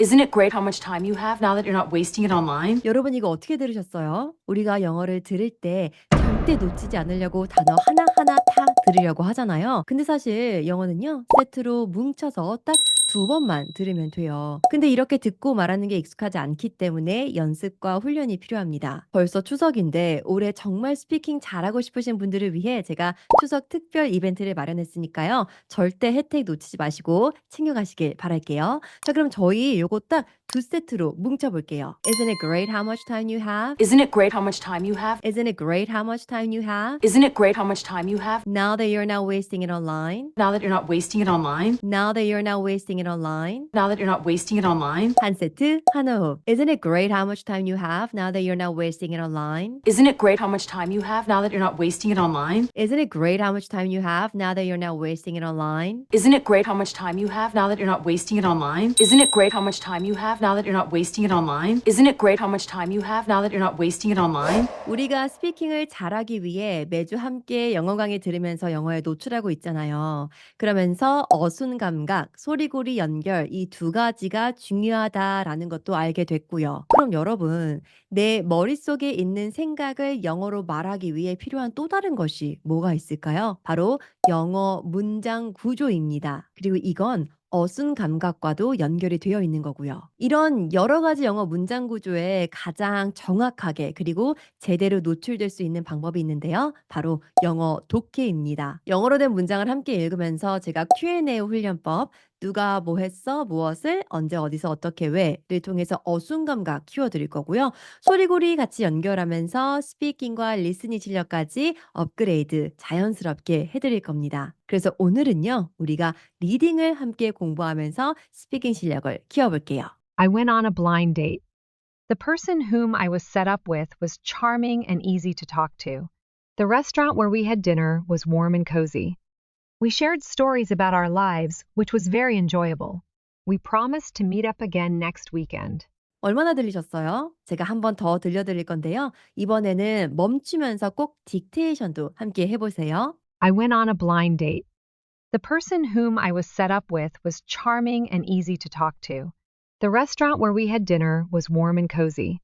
Isn't it great how much time you have now that you're not wasting it online? 여러분 이거 어떻게 들으셨어요? 우리가 영어를 들을 때 절대 놓치지 않으려고 단어 하나하나 다 들으려고 하잖아요. 근데 사실 영어는요, 세트로 뭉쳐서 딱 두 번만 들으면 돼요. 근데 이렇게 듣고 말하는 게 익숙하지 않기 때문에 연습과 훈련이 필요합니다. 벌써 추석인데 올해 정말 스피킹 잘하고 싶으신 분들을 위해 제가 추석 특별 이벤트를 마련했으니까요. 절대 혜택 놓치지 마시고 챙겨가시길 바랄게요. 자, 그럼 저희 요거 딱 두 세트로 뭉쳐볼게요. Isn't it great how much time you have? Isn't it great how much time you have? Isn't it great how much time you have? Isn't it great how much time you have? Now that you're not wasting it online. Now that you're not wasting it online? Now that you're not wasting it online. Now that you're not wasting it online? 한 세트, 한 호흡. Isn't it great how much time you have now that you're not wasting it online? Isn't it great how much time you have now that you're not wasting it online? Isn't it great how much time you have now that you're not wasting it online? Isn't it great how much time you have now that you're not wasting it online? Isn't it great how much time you have now that you're not wasting it online? Isn't it great how much time you have now that you're not wasting it online? 우리가 스피킹을 잘하기 위해 매주 함께 영어 강의 들으면서 영어에 노출하고 있잖아요. 그러면서 어순 감각, 소리고리 연결 이 두 가지가 중요하다라는 것도 알게 됐고요. 그럼 여러분, 내 머릿속에 있는 생각을 영어로 말하기 위해 필요한 또 다른 것이 뭐가 있을까요? 바로 영어 문장 구조입니다. 그리고 이건 어순 감각과도 연결이 되어 있는 거고요. 이런 여러 가지 영어 문장 구조에 가장 정확하게 그리고 제대로 노출될 수 있는 방법이 있는데요. 바로 영어 독해입니다. 영어로 된 문장을 함께 읽으면서 제가 Q&A 훈련법 누가 뭐 했어, 무엇을, 언제, 어디서, 어떻게, 왜를 통해서 어순 감각 키워드릴 거고요. 소리고리 같이 연결하면서 스피킹과 리스닝 실력까지 업그레이드 자연스럽게 해드릴 겁니다. 그래서 오늘은요, 우리가 리딩을 함께 공부하면서 스피킹 실력을 키워볼게요. I went on a blind date. The person whom I was set up with was charming and easy to talk to. The restaurant where we had dinner was warm and cozy. We shared stories about our lives, which was very enjoyable. We promised to meet up again next weekend. 얼마나 들리셨어요? 제가 한 번 더 들려드릴 건데요. 이번에는 멈추면서 꼭 딕테이션도 함께 해보세요. I went on a blind date. The person whom I was set up with was charming and easy to talk to. The restaurant where we had dinner was warm and cozy.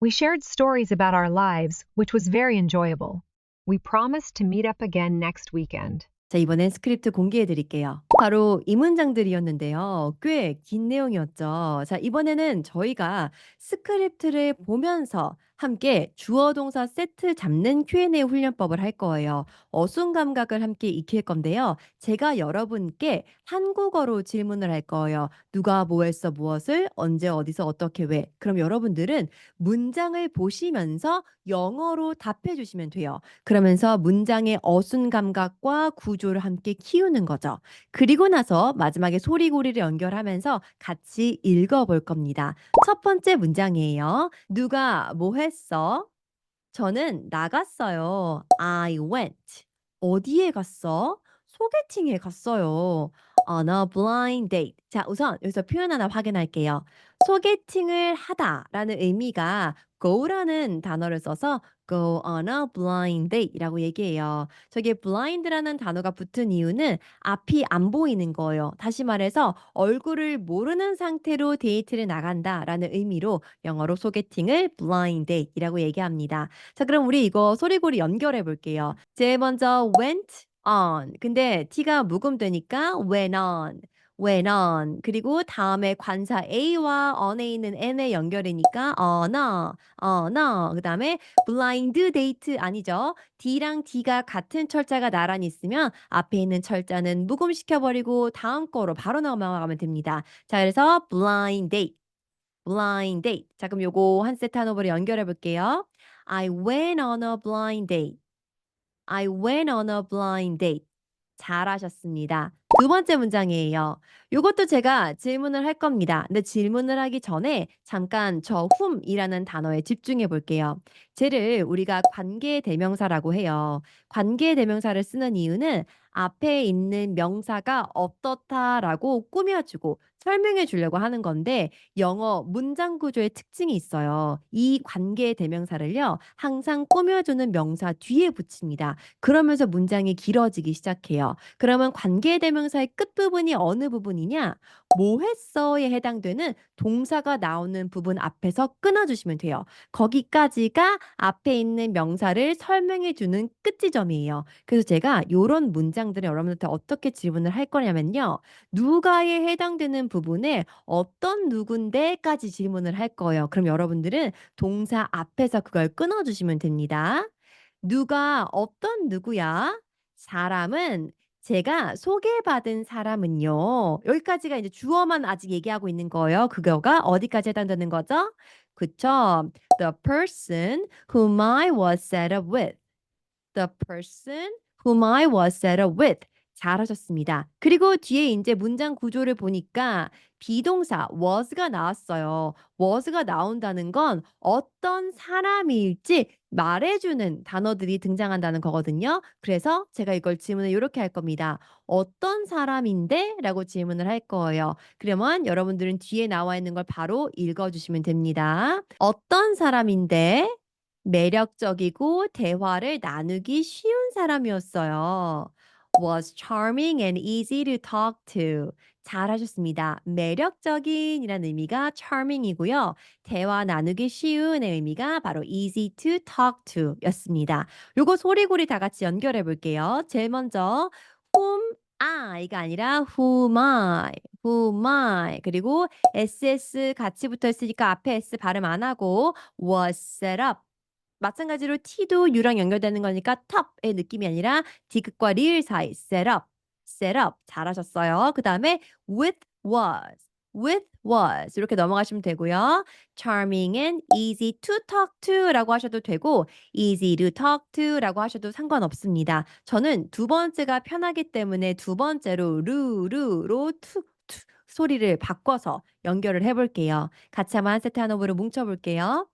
We shared stories about our lives, which was very enjoyable. We promised to meet up again next weekend. 자, 이번엔 스크립트 공개해 드릴게요. 바로 이 문장들이었는데요. 꽤 긴 내용이었죠. 자, 이번에는 저희가 스크립트를 보면서 함께 주어 동사 세트 잡는 Q&A 훈련법을 할 거예요. 어순 감각을 함께 익힐 건데요. 제가 여러분께 한국어로 질문을 할 거예요. 누가 뭐 했어, 무엇을, 언제, 어디서, 어떻게, 왜. 그럼 여러분들은 문장을 보시면서 영어로 답해 주시면 돼요. 그러면서 문장의 어순 감각과 구조를 함께 키우는 거죠. 그리고 나서 마지막에 소리고리를 연결하면서 같이 읽어 볼 겁니다. 첫 번째 문장이에요. 누가 뭐 했어? 저는 나갔어요. I went. 어디에 갔어? 소개팅에 갔어요. On a blind date. 자, 우선 여기서 표현 하나 확인할게요. 소개팅을 하다라는 의미가 go라는 단어를 써서 go on a blind date이라고 얘기해요. 저게 blind라는 단어가 붙은 이유는 앞이 안 보이는 거예요. 다시 말해서 얼굴을 모르는 상태로 데이트를 나간다라는 의미로 영어로 소개팅을 blind date이라고 얘기합니다. 자, 그럼 우리 이거 소리고리 연결해 볼게요. 제일 먼저 went on. 근데 t가 묵음되니까 went on. Went on. 그리고 다음에 관사 A와 on에 있는 N의 연결이니까 on on a. 그 다음에 blind date 아니죠. D랑 D가 같은 철자가 나란히 있으면 앞에 있는 철자는 묵음시켜 버리고 다음 거로 바로 넘어가면 됩니다. 자, 그래서 blind date. blind date. 자, 그럼 요거 한 세트 한호흡으로 연결해 볼게요. I went on a blind date. I went on a blind date. 잘하셨습니다. 두 번째 문장이에요. 요것도 제가 질문을 할 겁니다. 근데 질문을 하기 전에 잠깐 저 whom이라는 단어에 집중해 볼게요. 쟤를 우리가 관계 대명사라고 해요. 관계 대명사를 쓰는 이유는 앞에 있는 명사가 어떻다라고 꾸며주고 설명해 주려고 하는 건데 영어 문장 구조의 특징이 있어요. 이 관계 대명사를요. 항상 꾸며주는 명사 뒤에 붙입니다. 그러면서 문장이 길어지기 시작해요. 그러면 관계 대명사의 끝부분이 어느 부분이냐? 뭐 했어에 해당되는 동사가 나오는 부분 앞에서 끊어주시면 돼요. 거기까지가 앞에 있는 명사를 설명해 주는 끝지점이에요. 그래서 제가 요런 문장들을 여러분한테 어떻게 질문을 할 거냐면요. 누가에 해당되는 부분에 어떤 누군데까지 질문을 할 거예요. 그럼 여러분들은 동사 앞에서 그걸 끊어주시면 됩니다. 누가 어떤 누구야? 사람은 제가 소개받은 사람은요. 여기까지가 이제 주어만 아직 얘기하고 있는 거예요. 그거가 어디까지 해당되는 거죠? 그쵸? The person whom I was set up with. The person whom I was set up with. 잘하셨습니다. 그리고 뒤에 이제 문장 구조를 보니까 비동사 was가 나왔어요. was가 나온다는 건 어떤 사람일지 말해주는 단어들이 등장한다는 거거든요. 그래서 제가 이걸 질문을 이렇게 할 겁니다. 어떤 사람인데? 라고 질문을 할 거예요. 그러면 여러분들은 뒤에 나와 있는 걸 바로 읽어주시면 됩니다. 어떤 사람인데? 매력적이고 대화를 나누기 쉬운 사람이었어요. Was charming and easy to talk to. 잘하셨습니다. 매력적인 이라는 의미가 charming이고요. 대화 나누기 쉬운의 의미가 바로 easy to talk to 였습니다. 요거 소리고리 다 같이 연결해 볼게요. 제일 먼저 whom I가 아니라 who my, who my 그리고 ss 같이 붙어 있으니까 앞에 s 발음 안 하고 was set up 마찬가지로 t도 u랑 연결되는 거니까 top의 느낌이 아니라 디귿과 리을 사이 set up, set up 잘하셨어요. 그 다음에 with was, with was 이렇게 넘어가시면 되고요. charming and easy to talk to라고 하셔도 되고 easy to talk to라고 하셔도 상관없습니다. 저는 두 번째가 편하기 때문에 두 번째로 루루로 투, 투 소리를 바꿔서 연결을 해볼게요. 같이 한번 한 세트 한 호흡으로 뭉쳐볼게요.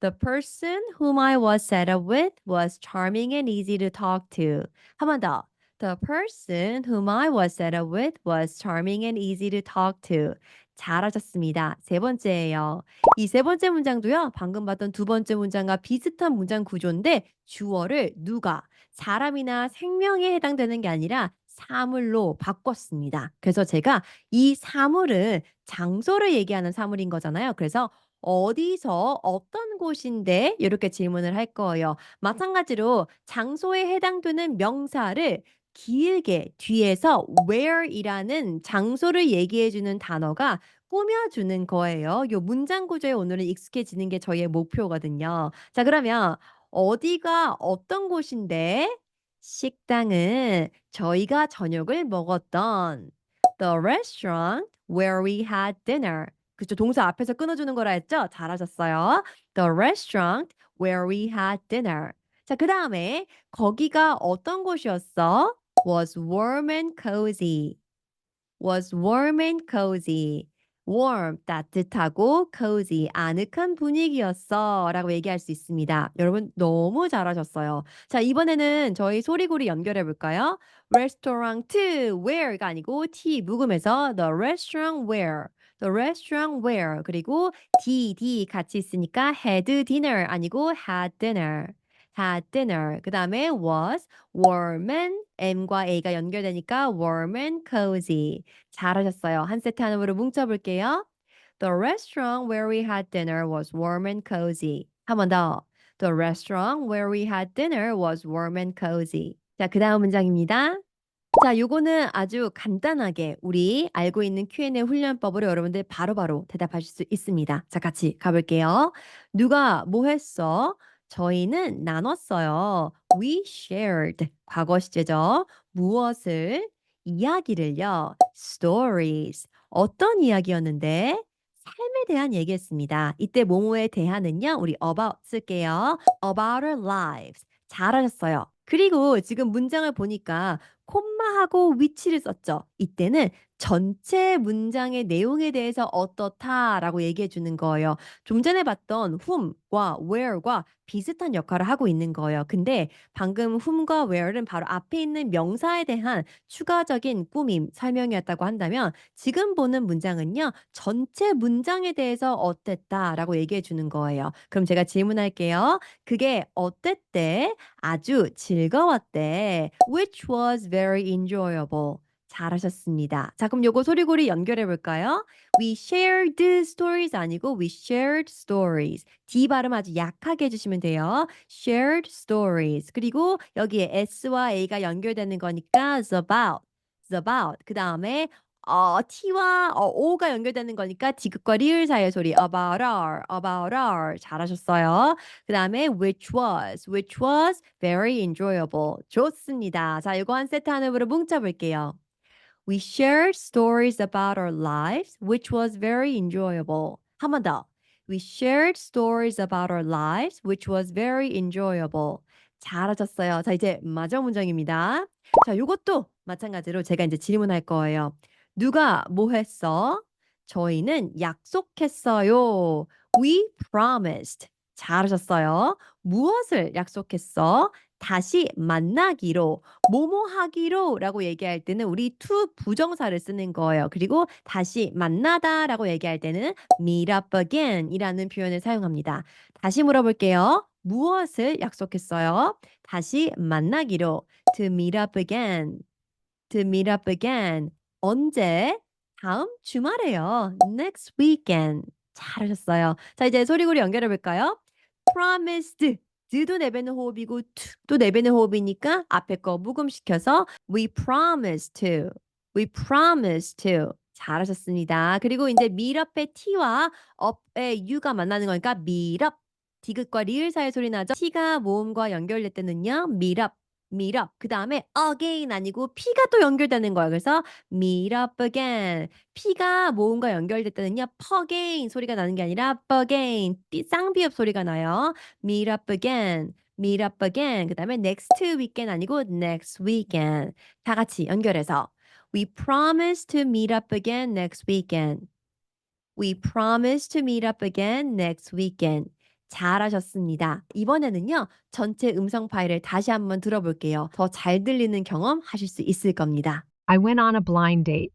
The person whom I was set up with was charming and easy to talk to. 한 번 더. The person whom I was set up with was charming and easy to talk to. 잘하셨습니다. 세 번째예요. 이 세 번째 문장도요. 방금 봤던 두 번째 문장과 비슷한 문장 구조인데 주어를 누가 사람이나 생명에 해당되는 게 아니라 사물로 바꿨습니다. 그래서 제가 이 사물은 장소를 얘기하는 사물인 거잖아요. 그래서 어디서 어떤 곳인데 이렇게 질문을 할 거예요. 마찬가지로 장소에 해당되는 명사를 길게 뒤에서 where이라는 장소를 얘기해 주는 단어가 꾸며주는 거예요. 요 문장 구조에 오늘은 익숙해지는 게 저희의 목표거든요. 자, 그러면 어디가 어떤 곳인데 식당은 저희가 저녁을 먹었던 the restaurant where we had dinner. 그쵸. 동사 앞에서 끊어주는 거라 했죠? 잘하셨어요. The restaurant where we had dinner. 자, 그 다음에 거기가 어떤 곳이었어? was warm and cozy. was warm and cozy. warm 따뜻하고 cozy 아늑한 분위기였어 라고 얘기할 수 있습니다. 여러분 너무 잘하셨어요. 자 이번에는 저희 소리고리 연결해 볼까요? restaurant where가 아니고 t 묵음해서 the restaurant where the restaurant where 그리고 d d 같이 있으니까 had dinner 아니고 had dinner had dinner 그 다음에 was warm and m과 a가 연결되니까 warm and cozy 잘하셨어요. 한 세트 한음으로 뭉쳐볼게요. The restaurant where we had dinner was warm and cozy. 한 번 더. The restaurant where we had dinner was warm and cozy. 자, 그 다음 문장입니다. 자, 요거는 아주 간단하게 우리 알고 있는 Q&A 훈련법으로 여러분들 바로바로 대답하실 수 있습니다. 자, 같이 가볼게요. 누가 뭐 했어? 저희는 나눴어요. We shared. 과거 시제죠. 무엇을? 이야기를요. Stories. 어떤 이야기였는데? 삶에 대한 얘기였습니다. 이때 뭐뭐에 대한은요. 우리 about 쓸게요. About our lives. 잘하셨어요. 그리고 지금 문장을 보니까 콤마하고 위치를 썼죠. 이때는 전체 문장의 내용에 대해서 어떻다라고 얘기해 주는 거예요. 좀 전에 봤던 whom과 where과 비슷한 역할을 하고 있는 거예요. 근데 방금 whom과 where는 바로 앞에 있는 명사에 대한 추가적인 꾸밈 설명이었다고 한다면 지금 보는 문장은요. 전체 문장에 대해서 어땠다라고 얘기해 주는 거예요. 그럼 제가 질문할게요. 그게 어땠대? 아주 즐거웠대. Which was very enjoyable. 잘하셨습니다. 자, 그럼 요거 소리고리 연결해 볼까요? We shared stories 아니고 we shared stories. D 발음 아주 약하게 해주시면 돼요. shared stories. 그리고 여기에 S와 A가 연결되는 거니까 it's about, it's about. 그 다음에 어, T와 어, O가 연결되는 거니까 디귿과 리을 사이의 소리 about our, about our. 잘하셨어요. 그 다음에 which was, which was very enjoyable. 좋습니다. 자, 이거 한 세트 안으로 뭉쳐볼게요. We shared stories about our lives, which was very enjoyable. 한 번 더. We shared stories about our lives, which was very enjoyable. 잘하셨어요. 자, 이제 마지막 문장입니다. 자, 요것도 마찬가지로 제가 이제 질문할 거예요. 누가 뭐 했어? 저희는 약속했어요. We promised. 잘하셨어요. 무엇을 약속했어? 다시 만나기로, 뭐뭐 하기로 라고 얘기할 때는 우리 to 부정사를 쓰는 거예요. 그리고 다시 만나다 라고 얘기할 때는 meet up again 이라는 표현을 사용합니다. 다시 물어볼게요. 무엇을 약속했어요? 다시 만나기로 to meet up again. to meet up again. 언제? 다음 주말에요. next weekend. 잘하셨어요. 자, 이제 소리고리 연결해 볼까요? promised. 드도 내뱉는 호흡이고 to도 내뱉는 호흡이니까 앞에 거 묵음시켜서 we promise to. we promise to. 잘하셨습니다. 그리고 이제 up의 t와 up의 u가 만나는 거니까 up. 디귿과 리을 사이 소리 나죠? t가 모음과 연결될 때는요. up. Meet up. 그 다음에 again 아니고 p가 또 연결되는 거예요. 그래서 meet up again. p가 모음과 연결될 때는요. again 소리가 나는 게 아니라 again. 띠- 쌍비읍 소리가 나요. meet up again. meet up again. 그 다음에 next weekend 아니고 next weekend. 다 같이 연결해서 We promise to meet up again next weekend. We promise to meet up again next weekend. 잘하셨습니다. 이번에는요, 전체 음성 파일을 다시 한번 들어볼게요. 더 잘 들리는 경험 하실 수 있을 겁니다. I went on a blind date.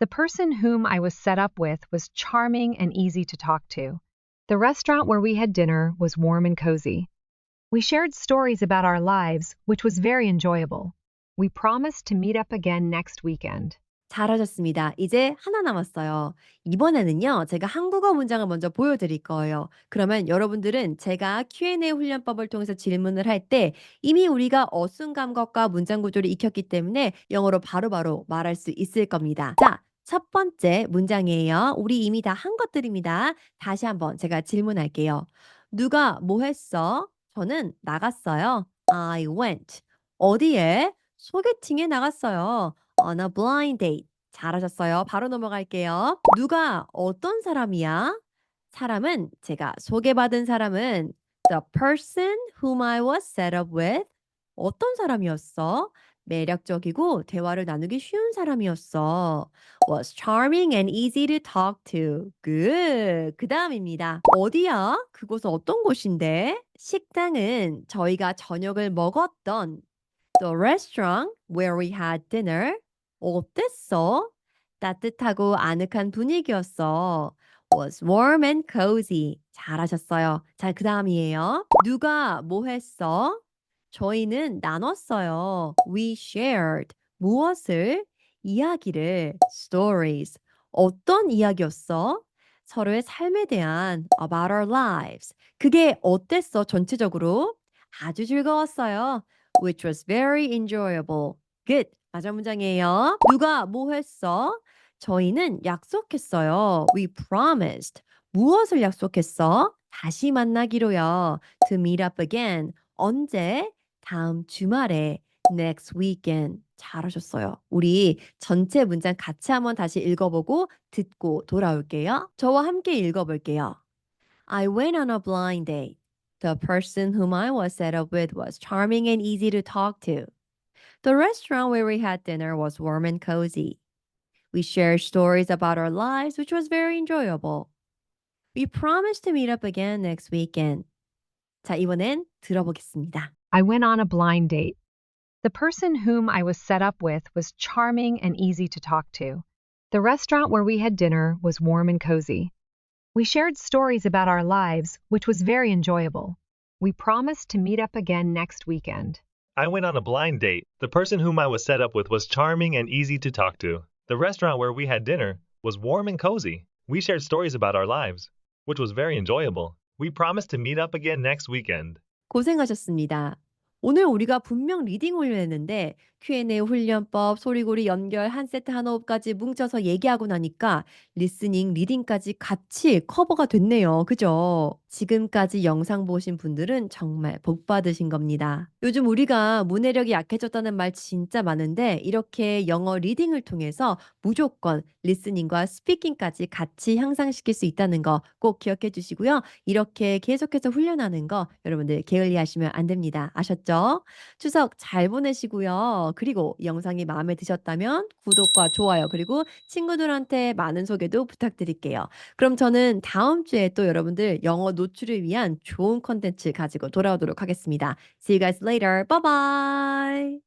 The person whom I was set up with was charming and easy to talk to. The restaurant where we had dinner was warm and cozy. We shared stories about our lives, which was very enjoyable. We promised to meet up again next weekend. 잘하셨습니다. 이제 하나 남았어요. 이번에는요, 제가 한국어 문장을 먼저 보여드릴 거예요. 그러면 여러분들은 제가 Q&A 훈련법을 통해서 질문을 할 때 이미 우리가 어순 감각과 문장 구조를 익혔기 때문에 영어로 바로바로 말할 수 있을 겁니다. 자, 첫 번째 문장이에요. 우리 이미 다 한 것들입니다. 다시 한번 제가 질문할게요. 누가 뭐 했어? 저는 나갔어요. I went. 어디에? 소개팅에 나갔어요. On a blind date. 잘하셨어요. 바로 넘어갈게요. 누가 어떤 사람이야? 사람은 제가 소개받은 사람은 the person whom I was set up with. 어떤 사람이었어? 매력적이고 대화를 나누기 쉬운 사람이었어. was charming and easy to talk to. good. 그 다음입니다. 어디야? 그곳은 어떤 곳인데? 식당은 저희가 저녁을 먹었던 the restaurant where we had dinner. 어땠어? 따뜻하고 아늑한 분위기였어. was warm and cozy. 잘하셨어요. 자, 그 다음이에요. 누가 뭐 했어? 저희는 나눴어요. We shared. 무엇을? 이야기를. stories. 어떤 이야기였어? 서로의 삶에 대한 about our lives. 그게 어땠어? 전체적으로? 아주 즐거웠어요. which was very enjoyable. Good. 마지막 문장이에요. 누가 뭐 했어? 저희는 약속했어요. We promised. 무엇을 약속했어? 다시 만나기로요. To meet up again. 언제? 다음 주말에. Next weekend. 잘하셨어요. 우리 전체 문장 같이 한번 다시 읽어보고 듣고 돌아올게요. 저와 함께 읽어볼게요. I went on a blind date. The person whom I was set up with was charming and easy to talk to. The restaurant where we had dinner was warm and cozy. We shared stories about our lives, which was very enjoyable. We promised to meet up again next weekend. 자, 이번엔 들어보겠습니다. I went on a blind date. The person whom I was set up with was charming and easy to talk to. The restaurant where we had dinner was warm and cozy. We shared stories about our lives, which was very enjoyable. We promised to meet up again next weekend. I went on a blind date. The person whom I was set up with was charming and easy to talk to. The restaurant where we had dinner was warm and cozy. We shared stories about our lives, which was very enjoyable. We promised to meet up again next weekend. 고생하셨습니다. 오늘 우리가 분명 리딩 훈련했는데 Q&A 훈련법, 소리고리 연결, 한 세트 한 호흡까지 뭉쳐서 얘기하고 나니까 리스닝, 리딩까지 같이 커버가 됐네요. 그죠? 지금까지 영상 보신 분들은 정말 복 받으신 겁니다. 요즘 우리가 문해력이 약해졌다는 말 진짜 많은데 이렇게 영어 리딩을 통해서 무조건 리스닝과 스피킹까지 같이 향상시킬 수 있다는 거 꼭 기억해 주시고요. 이렇게 계속해서 훈련하는 거 여러분들 게을리하시면 안 됩니다. 아셨죠? 추석 잘 보내시고요. 그리고 이 영상이 마음에 드셨다면 구독과 좋아요 그리고 친구들한테 많은 소개도 부탁드릴게요. 그럼 저는 다음 주에 또 여러분들 영어 노출을 위한 좋은 콘텐츠 가지고 돌아오도록 하겠습니다. See you guys later. Bye bye.